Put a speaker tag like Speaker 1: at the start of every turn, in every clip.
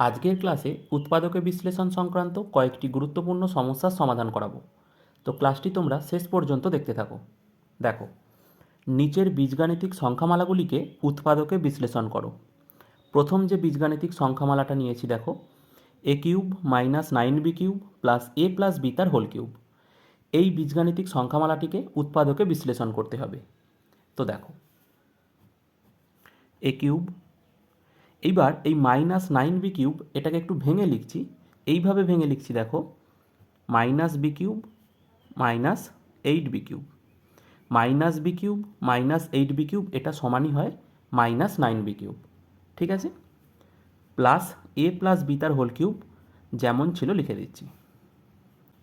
Speaker 1: আজকের ক্লাসে উৎপাদকের বিশ্লেষণ সংক্রান্ত কয়েকটি গুরুত্বপূর্ণ সমস্যার সমাধান করাবো। তো ক্লাসটি তোমরা শেষ পর্যন্ত দেখতে থাকো। দেখো, নিচের বীজগাণিতিক সংখ্যামালাগুলিকে উৎপাদকে বিশ্লেষণ করো। প্রথম যে বীজগাণিতিক সংখ্যামালাটা নিয়েছি দেখো, A cube minus nine B cube plus A plus B তার হোল কিউব। এই বীজগাণিতিক সংখ্যামালাটিকে উৎপাদকে বিশ্লেষণ করতে হবে। তো দেখো, এ কিউব এইবার এই মাইনাস নাইন বি কিউব এটাকে একটু ভেঙে লিখছি। এইভাবে ভেঙে লিখছি, দেখো। Minus B cube minus eight B cube minus B cube minus eight B cube এটা সমানই হয় মাইনাস নাইন বি কিউব ঠিক আছে? প্লাস এ প্লাস বি তার হোল কিউব যেমন ছিল লিখে দিচ্ছি।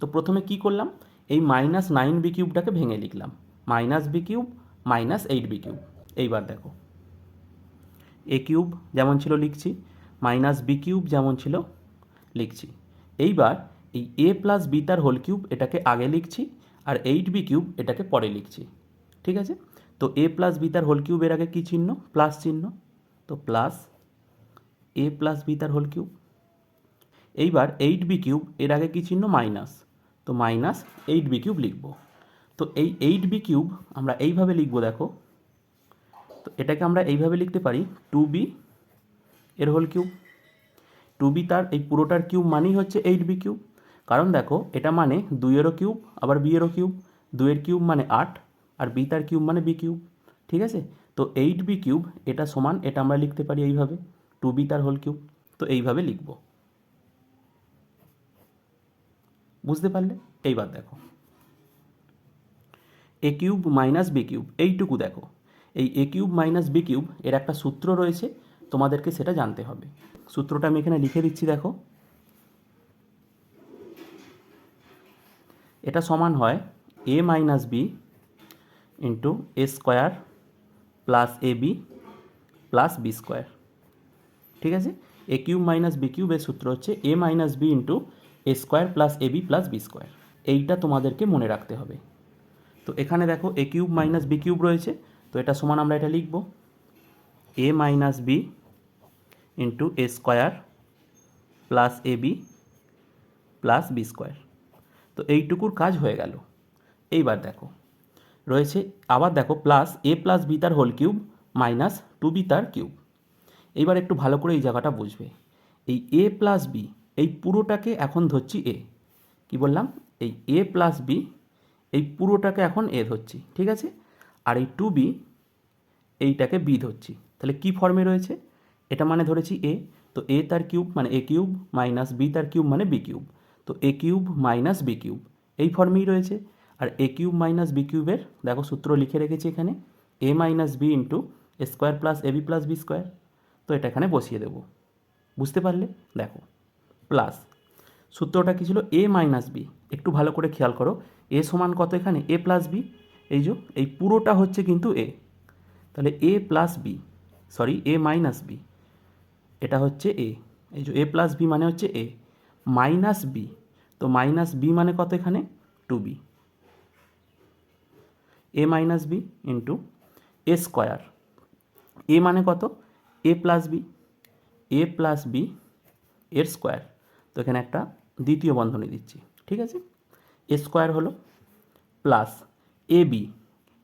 Speaker 1: তো প্রথমে কি করলাম? এই মাইনাস নাইন বি কিউবটাকে ভেঙে লিখলাম। Minus B cube minus eight B cube এইবার দেখো। এ কিউব যেমন ছিল লিখছি, মাইনাস বি কিউব যেমন ছিল লিখছি। এইবার এই এ প্লাস বি তার হোল কিউব এটাকে আগে লিখছি আর এইট বি কিউব এটাকে পরে লিখছি। ঠিক আছে? তো এ প্লাস বি তার হোল কিউবের আগে কী চিহ্ন? প্লাস চিহ্ন। তো প্লাস এ প্লাস বি তার হোল কিউব। এইবার এইট বি কিউব এর আগে কী চিহ্ন? মাইনাস। তো মাইনাস এইট বি কিউব লিখব। তো এই এইট বি কিউব আমরা এইভাবে লিখব দেখো। তো এটাকে আমরা এইভাবে লিখতে পারি টু বি এর হোল কিউব। টু বি তার এই পুরোটার কিউব মানেই হচ্ছে এইট বি কিউব। কারণ দেখো, এটা মানে দুইয়েরও কিউব, আবার বিয়েরও কিউব। দুইয়ের কিউব মানে আট, আর বি তার কিউব মানে বি কিউব। ঠিক আছে? তো এইট বি কিউব, এটা সমান, এটা আমরা লিখতে পারি এইভাবে। টু বি তার হোল কিউব। তো এইভাবে লিখব। বুঝতে পারলে? এইবার দেখো। A cube minus B cube, এইটুকু দেখো। এই A cube minus B cube এর একটা সূত্র রয়েছে, তোমাদেরকে সেটা জানতে হবে। সূত্রটা আমি এখানে লিখে দিচ্ছি, দেখো। এটা সমান হয় A minus B into A square plus A B plus B square ঠিক আছে? এ কিউব মাইনাস বি কিউবের সূত্র হচ্ছে A minus B into A square plus A B plus B square এইটা তোমাদেরকে মনে রাখতে হবে। তো এখানে দেখো A cube minus B cube রয়েছে। তো এটা সমান আমরা এটা লিখব A minus B into A square plus A B plus B square তো এইটুকুর কাজ হয়ে গেল। এইবার দেখো, রয়েছে, আবার দেখো প্লাস এ প্লাস বি তার whole cube minus two B তার কিউব এইবার একটু ভালো করে এই জায়গাটা বুঝবে। এই এ প্লাস বি এই পুরোটাকে এখন ধরছি এ কি বললাম? এই এ প্লাস বি এই পুরোটাকে এখন এ ধরছি, ঠিক আছে? আর এই টু বি এইটাকে বি ধরছি। তাহলে কি ফর্মে রয়েছে? এটা মানে ধরেছি এ তো এ তার কিউব মানে এ কিউব মাইনাস বি তার কিউব মানে বি কিউব তো A cube minus B cube এই ফর্মেই রয়েছে। আর এ কিউব মাইনাস বি কিউবের দেখো সূত্র লিখে রেখেছি এখানে A minus B into A square plus A B plus B square তো এটা এখানে বসিয়ে দেবো। বুঝতে পারলে? দেখো প্লাস সূত্রটা কী ছিল? এ মাইনাস বি একটু ভালো করে খেয়াল করো। এ সমান কত এখানে? এ প্লাস বি এই যে, এই পুরোটা হচ্ছে কিন্তু এ তাহলে A plus B sorry A minus B এটা হচ্ছে এ এই যে এ প্লাস বি মানে হচ্ছে এ মাইনাস বি তো মাইনাস বি মানে কত এখানে? Two B A minus B into A square A মানে কত? A plus B A plus B এর স্কোয়ার তো এখানে একটা দ্বিতীয় বন্ধনী দিচ্ছি, ঠিক আছে? এ স্কোয়ার হলো প্লাস এ বি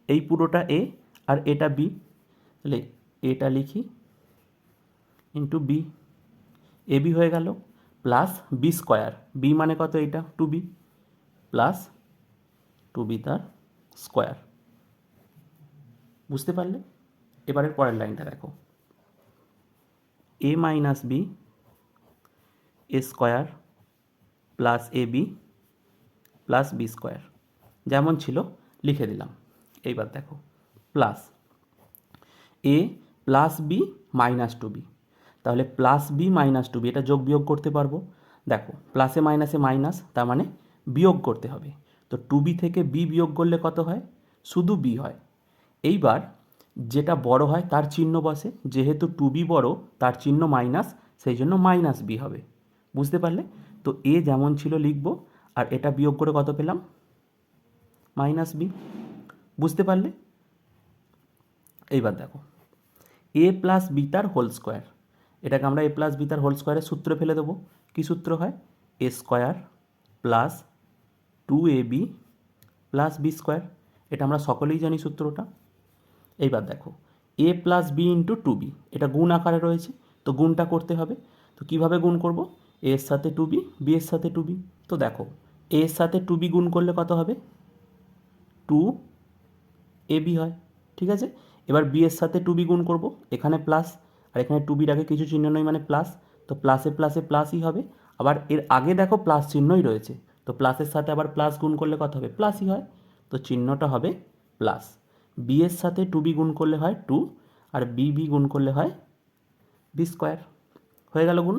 Speaker 1: এই পুরোটা এ আর এটা বি তাহলে এটা লিখি ইন্টু বি এ বি হয়ে গেল প্লাস বি স্কোয়ার বি মানে কত এইটা two B plus two B তার স্কোয়ার বুঝতে পারলে? এবারের পরের লাইনটা দেখো। A minus B A square plus A B plus B square যেমন ছিল লিখে দিলাম। এইবার দেখো plus A plus B minus two B তাহলে plus B minus two B এটা যোগ বিয়োগ করতে পারব। দেখো প্লাসে মাইনাসে মাইনাস তার মানে বিয়োগ করতে হবে। তো টু বি থেকে বি বিয়োগ করলে কত হয়? শুধু বি হয়। এইবার যেটা বড় হয়, তার চিহ্ন বসে। যেহেতু টু বি বড়, তার চিহ্ন মাইনাস সেই জন্য মাইনাস বি হবে। বুঝতে পারলে? তো এ যেমন ছিল লিখব, আর এটা বিয়োগ করে কত পেলাম? Minus B. বুঝতে পারলে? এইবার দেখো। এ প্লাস বি তার হোল স্কোয়ার। এটাকে আমরা এ প্লাস বি তার হোল স্কোয়ারের সূত্রে ফেলে দেবো। কী সূত্র হয়? A square plus two A B plus B square. এটা আমরা সকলেই জানি সূত্রটা। এইবার দেখো। A plus B into two B. এটা গুণ আকারে রয়েছে। তো গুণটা করতে হবে। তো কীভাবে গুণ করব? এর সাথে টু বি বি এর সাথে টু বি। তো দেখো, এর সাথে টু বি গুণ করলে কত হবে? টু এ বি হয়, ঠিক আছে? এবার বি এর সাথে টু বি গুণ করব, এখানে প্লাস আর এখানে টু বির আগে কিছু চিহ্ন নেই মানে প্লাস তো প্লাসে প্লাসে প্লাসই হবে। আবার এর আগে দেখো প্লাস চিহ্নই রয়েছে, তো প্লাসের সাথে আবার প্লাস গুণ করলে কত হবে? প্লাসই হয়, তো চিহ্নটা হবে প্লাস বি এর সাথে টু বি গুণ করলে হয় টু আর বি বি গুণ করলে হয় বি স্কোয়ার হয়ে গেল গুণ?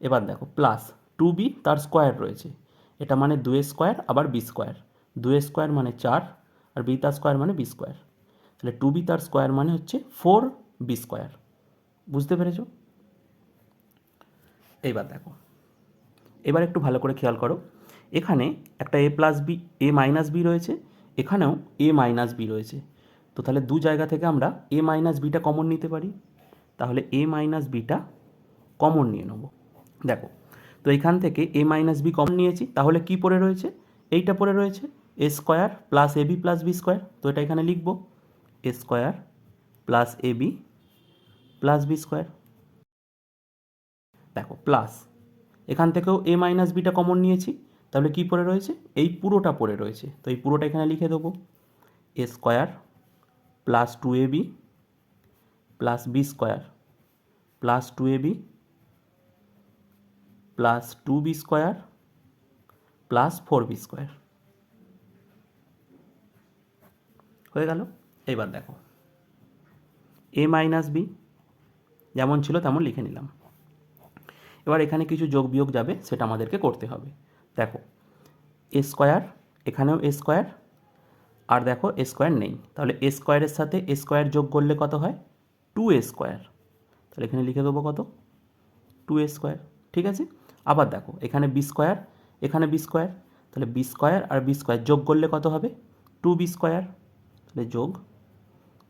Speaker 1: এবার দেখো প্লাস টু বি তার স্কোয়ার রয়েছে, এটা মানে দুয়ে স্কোয়ার আবার বি স্কোয়ার দুয়ে স্কোয়ার মানে চার আর বি তার স্কোয়ার মানে বি স্কোয়ার। তাহলে টু বি তার স্কোয়ার মানে হচ্ছে ফোর বি স্কোয়ার। বুঝতে পেরেছ? এইবার দেখো। এবার একটু ভালো করে খেয়াল করো। এখানে একটা A plus B A minus B রয়েছে, এখানেও এ মাইনাস বি রয়েছে। তো তাহলে দু জায়গা থেকে আমরা এ মাইনাস বিটা কমন নিতে পারি। তাহলে এ মাইনাস বিটা কমন নিয়ে নেব। দেখো, তো এখান থেকে এ মাইনাস বি কমন নিয়েছি, তাহলে কি পড়ে রয়েছে? এইটা পড়ে রয়েছে। A square plus A B plus B square তো এটা এখানে লিখব A square plus A B plus B square দেখো প্লাস এখান থেকেও এ মাইনাস বিটা কমন নিয়েছি, তাহলে কি পড়ে রয়েছে? এই পুরোটা পড়ে রয়েছে, তো এই পুরোটা এখানে লিখে দেবো। A square plus two A B plus B square plus two A B plus two B square plus four B square হয়ে গেল। এবার দেখো। এ মাইনাস বি যেমন ছিল তেমন লিখে নিলাম। এবার এখানে কিছু যোগ বিয়োগ যাবে, সেটা আমাদেরকে করতে হবে। দেখো এ স্কোয়ার এখানেও এ স্কোয়ার আর দেখো এ স্কোয়ার নেই। তাহলে এ স্কোয়ারের সাথে এ স্কোয়ার যোগ করলে কত হয়? টু এ স্কোয়ার তাহলে এখানে লিখে দেবো কত? টু এ স্কোয়ার ঠিক আছে? আবার দেখো, এখানে বি স্কোয়ার এখানে বি স্কোয়ার তাহলে বি স্কোয়ার আর বি স্কোয়ার যোগ করলে কত হবে? টু বি স্কোয়ার তাহলে যোগ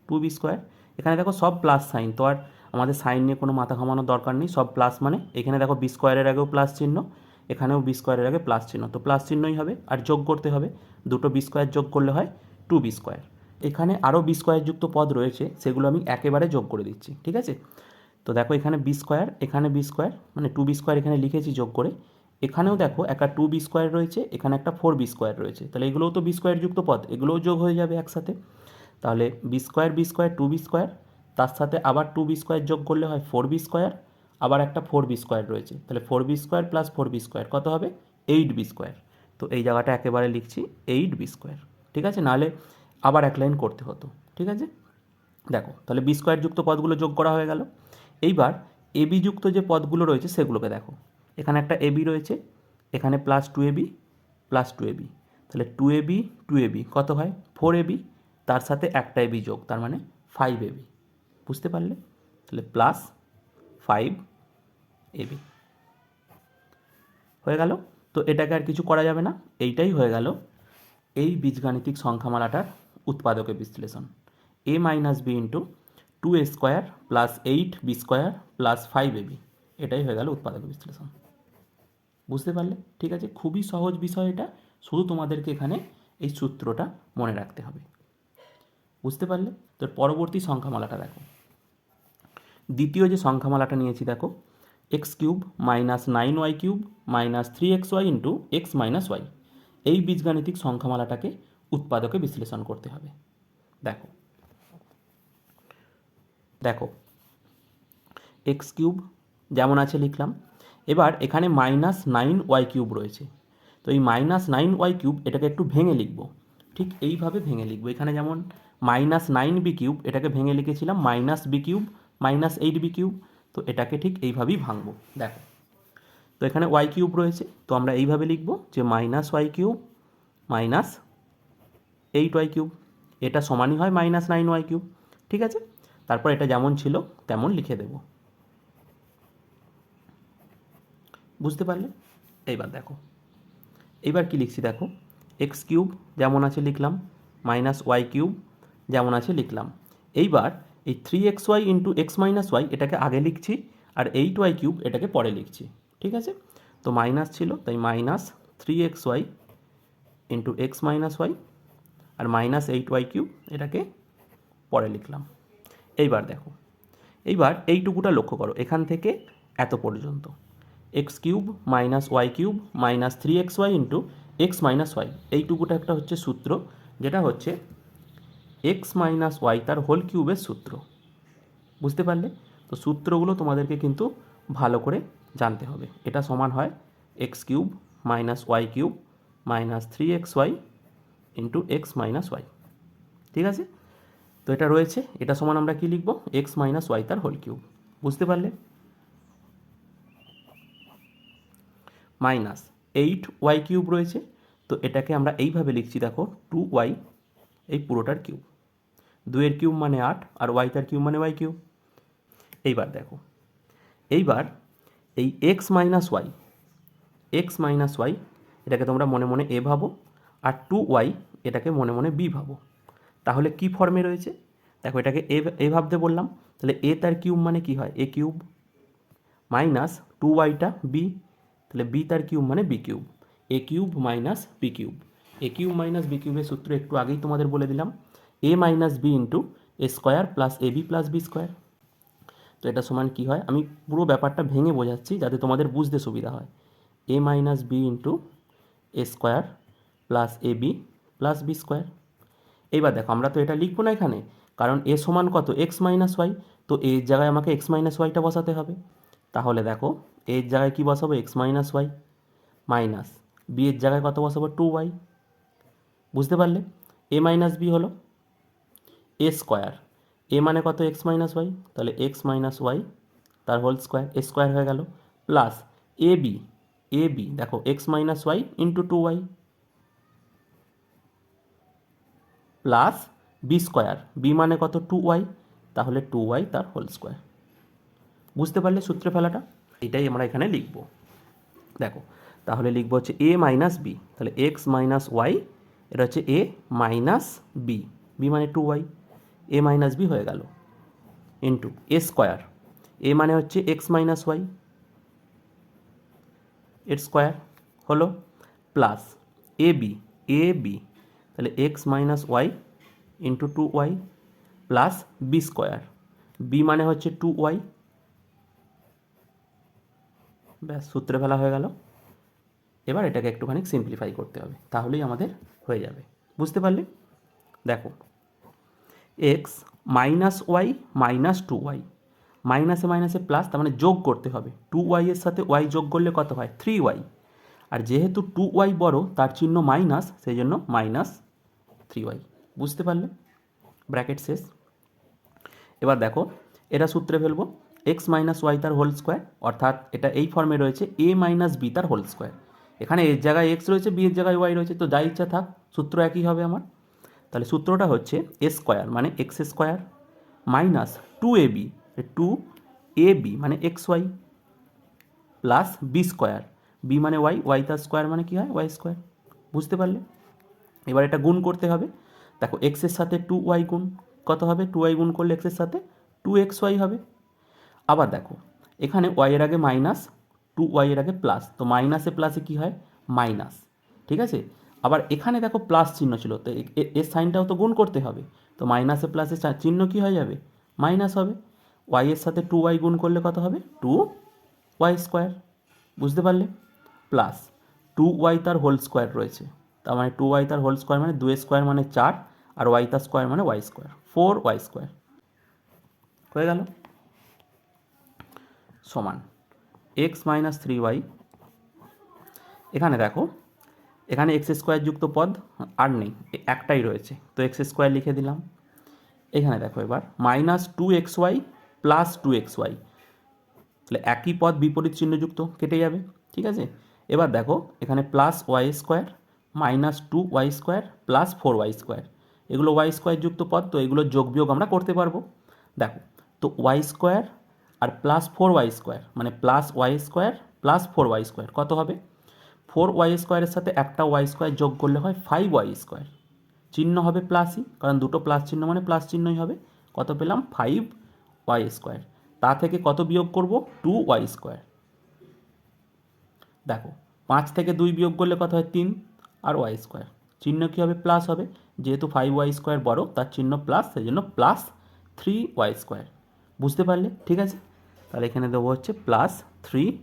Speaker 1: টু বি স্কোয়ার এখানে দেখো সব প্লাস সাইন তো আর আমাদের সাইন নিয়ে কোনো মাথা ঘামানোর দরকার নেই, সব প্লাস মানে এখানে দেখো বি স্কোয়ারের আগেও প্লাস চিহ্ন, এখানেও বি স্কোয়ারের আগে প্লাস চিহ্ন, তো প্লাস চিহ্নই হবে আর যোগ করতে হবে, দুটো বি স্কোয়ার যোগ করলে হয় টু বি স্কোয়ার এখানে আরও বি স্কোয়ার যুক্ত পদ রয়েছে, সেগুলো আমি একেবারে যোগ করে দিচ্ছি, ঠিক আছে? তো দেখো এখানে বি স্কোয়ার এখানে বি স্কোয়ার মানে টু বি স্কোয়ার এখানে লিখেছি যোগ করে। এখানেও দেখো একটা টু বি স্কোয়ার রয়েছে, এখানে একটা ফোর বি স্কোয়ার রয়েছে, তাহলে এগুলোও তো বি স্কোয়ার যুক্ত পদ, এগুলোও যোগ হয়ে যাবে একসাথে। তাহলে B square B square two B square তার সাথে আবার টু বি স্কোয়ার যোগ করলে হয় ফোর বি স্কোয়ার আবার একটা ফোর বি স্কোয়ার রয়েছে। তাহলে four B square plus four B square কত হবে? এইট বি স্কোয়ার তো এই জায়গাটা একেবারে লিখছি এইট বি স্কোয়ার ঠিক আছে? নাহলে আবার এক লাইন করতে হতো। ঠিক আছে? দেখো, তাহলে বি স্কোয়ার যুক্ত পদগুলো যোগ করা হয়ে গেল। এইবার এবি যুক্ত যে পদগুলো রয়েছে সেগুলোকে দেখো। এখানে একটা এবি রয়েছে, এখানে plus two A B plus two A B তাহলে two A B two A B কত হয়? ফোর এবি তার সাথে একটা এবি যোগ, তার মানে ফাইভ এবি বুঝতে পারলে? তাহলে প্লাস ফাইভ এবি হয়ে গেল? তো এটাকে আর কিছু করা যাবে না। এইটাই হয়ে গেল এই বীজগাণিতিক সংখ্যামালাটার উৎপাদকের বিশ্লেষণ। A minus B into two A square plus eight B square plus five A B এটাই হয়ে গেল উৎপাদক বিশ্লেষণ। বুঝতে পারলে? ঠিক আছে? খুবই সহজ বিষয় এটা। শুধু তোমাদেরকে এখানে এই সূত্রটা মনে রাখতে হবে। বুঝতে পারলে? তো পরবর্তী সংখ্যামালাটা দেখো। দ্বিতীয় যে সংখ্যামালাটা নিয়েছি দেখো X cube minus nine Y cube minus three X Y into X minus Y. এই বীজগাণিতিক সংখ্যামালাটাকে উৎপাদকে বিশ্লেষণ করতে হবে। দেখো। দেখো এক্স কিউব যেমন আছে লিখলাম, এবার এখানে মাইনাস নাইন ওয়াই কিউব রয়েছে। তো এই মাইনাস নাইন ওয়াই কিউব এটাকে একটু ভেঙে লিখব। ঠিক এইভাবে ভেঙে লিখব। এখানে যেমন মাইনাস নাইন বি কিউব এটাকে ভেঙে লিখেছিলাম minus B cube minus eight B cube তো এটাকে ঠিক এইভাবেই ভাঙবো, দেখো। তো এখানে ওয়াই কিউব রয়েছে, তো আমরা এইভাবে লিখব যে minus Y cube minus eight Y cube এটা সমানই হয় মাইনাস নাইন ওয়াই কিউব ঠিক আছে? তারপর এটা যেমন ছিল, তেমন লিখে দেব। বুঝতে পারলে? এইবার দেখো। এইবার কি লিখছি দেখো? এক্স কিউব যেমন আছে লিখলাম মাইনাস ওয়াই কিউব যেমন আছে লিখলাম। এইবার এই three X Y into X minus Y এটাকে আগে লিখছি আর এইট ওয়াই কিউব এটাকে পরে লিখছি, ঠিক আছে? তো মাইনাস ছিল, তাই minus three X Y into X minus Y আর মাইনাস এইট ওয়াই কিউব এটাকে পরে লিখলাম। এইবার দেখো, এইবার এইটুকুটা লক্ষ্য করো, এখান থেকে এত পর্যন্ত। X cube minus Y cube minus three X Y into X minus Y এইটুকুটা একটা হচ্ছে সূত্র, যেটা হচ্ছে এক্স মাইনাস ওয়াই তার হোল কিউবের সূত্র। বুঝতে পারলে? তো সূত্রগুলো তোমাদেরকে কিন্তু ভালো করে জানতে হবে। এটা সমান হয় X cube minus Y cube minus three X Y into X minus Y ঠিক আছে? তো এটা রয়েছে। এটা সমান আমরা কি লিখব? এক্স মাইনাস ওয়াই তার হোল কিউব বুঝতে পারলে? মাইনাস এইট ওয়াই কিউব রয়েছে। তো এটাকে আমরা এইভাবে লিখছি, দেখো টু ওয়াই এই পুরোটার কিউব দুয়ের কিউব মানে আট আর ওয়াই তার কিউব মানে ওয়াই কিউব। এইবার দেখো, এইবার এই X minus Y, X minus Y এটাকে তোমরা মনে মনে এ ভাবো আর টু ওয়াই এটাকে মনে মনে বি ভাবো। তাহলে কি ফর্মে রয়েছে? দেখো এটাকে এ এ ভাবতে বললাম, তাহলে এ তার কিউব মানে কি হয়? এ কিউব মাইনাস টু ওয়াইটা বি, তাহলে বি তার কিউব মানে B cube. A cube minus B cube. A cube minus B কিউবের সূত্র একটু আগেই তোমাদের বলে দিলাম। A minus B into A square plus A B plus B square তো এটা সমান কী হয়? আমি পুরো ব্যাপারটা ভেঙে বোঝাচ্ছি যাতে তোমাদের বুঝতে সুবিধা হয়। A minus b into a square plus a b plus b square এইবার দেখো, আমরা তো এটা লিখব না এখানে, কারণ এ সমান কত? এক্স মাইনাস ওয়াই তো এর জায়গায় আমাকে এক্স মাইনাস ওয়াইটা বসাতে হবে। তাহলে দেখো এর জায়গায় কী বসাবো? X minus y minus b এর জায়গায় কত বসাবো? টু ওয়াই বুঝতে পারলে? এ মাইনাস বি হলো এ স্কোয়ার এ মানে কত এক্স মাইনাস ওয়াই তাহলে এক্স মাইনাস ওয়াই তার হোল স্কোয়ার এ স্কোয়ার হয়ে গেল। Plus a b a b দেখো x minus y into two y plus b square b মানে কত? টু ওয়াই তাহলে টু ওয়াই তার হোল স্কোয়ার বুঝতে পারলে সূত্রে ফেলাটা? এটাই আমরা এখানে লিখব। দেখো, তাহলে লিখব হচ্ছে এ মাইনাস বি তাহলে এক্স মাইনাস ওয়াই এটা হচ্ছে এ মাইনাস বি বি মানে two y a minus b হয়ে গেল ইন্টু এ স্কোয়ার এ মানে হচ্ছে এক্স মাইনাস ওয়াই এর স্কোয়ার হলো plus a b a b তাহলে x minus y into two y plus b square b মানে হচ্ছে টু ওয়াই ব্যাস, সূত্রে ফেলা হয়ে গেল। এবার এটাকে একটুখানি সিম্পলিফাই করতে হবে, তাহলেই আমাদের হয়ে যাবে। বুঝতে পারলে? দেখো x minus y minus two y মাইনাসে মাইনাসে প্লাস তার মানে যোগ করতে হবে। টু ওয়াইয়ের সাথে ওয়াই যোগ করলে কত হয়? থ্রি ওয়াই আর যেহেতু টু ওয়াই বড়, তার চিহ্ন মাইনাস সেই জন্য মাইনাস থ্রি ওয়াই বুঝতে পারলে? ব্র্যাকেট শেষ। এবার দেখো, এটা সূত্রে ফেলব। এক্স মাইনাস ওয়াই তার হোল স্কোয়ার অর্থাৎ এটা এই ফর্মে রয়েছে এ মাইনাস বি তার হোল স্কোয়ার এখানে এর জায়গায় এক্স রয়েছে বি এর জায়গায় ওয়াই রয়েছে, তো যা ইচ্ছা থাক, সূত্র একই হবে আমার। তাহলে সূত্রটা হচ্ছে এ স্কোয়ার মানে x square minus two a b two a b মানে x y plus b square b মানে ওয়াই ওয়াই তার স্কোয়ার মানে কী হয়? ওয়াই স্কোয়ার বুঝতে পারলে? এবার এটা গুণ করতে হবে। দেখো এক্সের সাথে টু ওয়াই গুণ কত হবে? টু ওয়াই গুণ করলে এক্সের সাথে টু এক্স ওয়াই হবে। আবার দেখো, এখানে ওয়াইয়ের আগে মাইনাস টু ওয়াইয়ের আগে প্লাস তো মাইনাসে প্লাসে কী হয়? মাইনাস ঠিক আছে? আবার এখানে দেখো প্লাস চিহ্ন ছিল, তো এর সাইনটাও তো গুণ করতে হবে। তো মাইনাসে প্লাসের চা- চিহ্ন কী হয়ে যাবে? মাইনাস হবে। ওয়াইয়ের সাথে টু ওয়াই গুণ করলে কত হবে? টু ওয়াই স্কোয়ার বুঝতে পারলে? প্লাস টু ওয়াই তার হোল স্কোয়ার রয়েছে। তার মানে টু ওয়াই তার হোল স্কোয়ার মানে দুই স্কোয়ার মানে চার, আর ওয়াই তার স্কোয়ার মানে y square four y square হয়ে গেল। সমান। এক্স মাইনাস থ্রি ওয়াই এখানে দেখো এখানে এক্স স্কোয়ার যুক্ত পদ আর নেই, একটাই রয়েছে। তো এক্স স্কোয়ার লিখে দিলাম। এখানে দেখো এবার minus two x y plus two x y তাহলে একই পদ বিপরীত চিহ্নযুক্ত কেটে যাবে, ঠিক আছে? এবার দেখো, এখানে plus y square minus two y square plus four y square. এগুলো ওয়াই স্কোয়ার যুক্ত পদ, তো এগুলো যোগ বিয়োগ আমরা করতে পারব। দেখো, তো ওয়াই স্কোয়ার আর প্লাস ফোর ওয়াই স্কোয়ার মানে plus y square plus four y square, কত হবে? ফোর ওয়াই স্কোয়ারের সাথে একটা ওয়াই স্কোয়ার যোগ করলে হয় ফাইভ ওয়াই স্কোয়ার। চিহ্ন হবে প্লাসই কারণ দুটো প্লাস চিহ্ন মানে প্লাস চিহ্নই হবে। কত পেলাম? Five y square. তা থেকে কত বিয়োগ করব? Two y square. দেখো, পাঁচ থেকে দুই বিয়োগ করলে কত হয়? তিন আর ওয়াই স্কোয়ার। চিহ্ন কী হবে? প্লাস হবে। যেহেতু ফাইভ ওয়াই স্কোয়ার বড়, তার চিহ্ন প্লাস, সেই জন্য প্লাস থ্রি ওয়াই স্কোয়ার। বুঝতে পারলে? ঠিক আছে? তাহলে এখানে দেবো হচ্ছে প্লাস থ্রি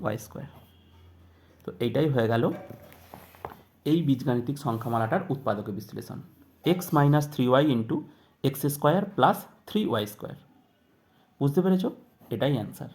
Speaker 1: ওয়াই স্কোয়ার। তো এইটাই হয়ে গেল এই বীজগাণিতিক সংখ্যামালাটার উৎপাদক বিশ্লেষণ। X minus three y into x square plus three y square বুঝতে পেরেছ? এটাই অ্যান্সার